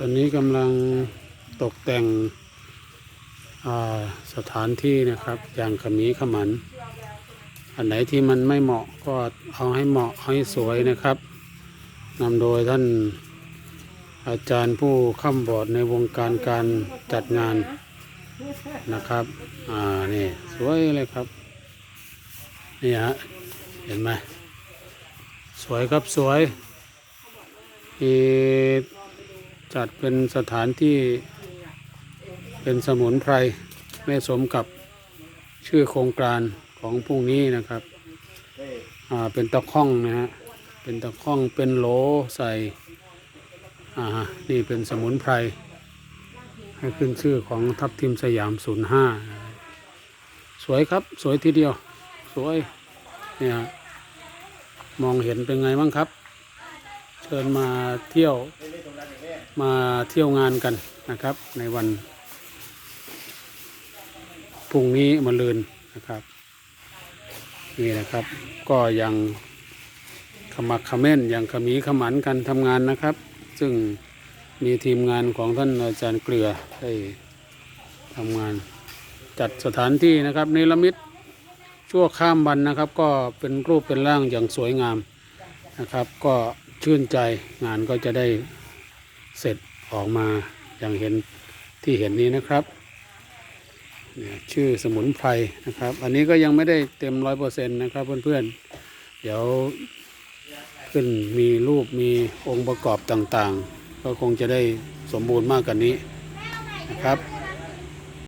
ตอนนี้กำลังตกแต่งสถานที่นะครับ อย่างขมีขมัน อันไหนที่มันไม่เหมาะก็เอาให้เหมาะเอาให้สวยนะครับนำโดยท่านอาจารย์ผู้ข้ามบอดในวงการการจัดงานนะครับ อ่า นี่สวยเลยครับ นี่ฮะ เห็นไหม สวยครับสวยมี จัดเป็นสถานที่เป็นสมุนไพรไม่สมกับชื่อโครงการของพรุ่งนี้นะครับ อ่า เป็นตะข้องนะฮะ เป็นตะข้องเป็นโหลใส่ อ่า นี่เป็นสมุนไพร ให้ขึ้นชื่อของทัพทิมสยาม 05 สวยครับ สวยทีเดียว สวย เนี่ย มองเห็นเป็นไงบ้างครับ เชิญมาเที่ยว มาเที่ยวงานกันนะครับ ในวันพรุ่งนี้มะรืนนะครับนี่นะครับ ก็ยังขมักขม้นยังขมีขมันกันทำงานนะครับ ซึ่งมีทีมงานของท่านอาจารย์เกลือได้ทำงานจัดสถานที่นะครับเนรมิตชั่วข้ามวันนะครับ ก็เป็นรูปเป็นร่างอย่างสวยงามนะครับ ก็ชื่นใจงานก็จะได้ เสร็จออกมาอย่างเห็นที่เห็นนี้นะครับเนี่ยชื่อสมุนไพรนะครับ อันนี้ก็ยังไม่ได้เต็มร้อยเปอร์เซ็นต์นะครับเพื่อนๆ เดี๋ยวขึ้นมีรูปมีองค์ประกอบต่างๆ ก็คงจะได้สมบูรณ์มากกว่านี้นะครับ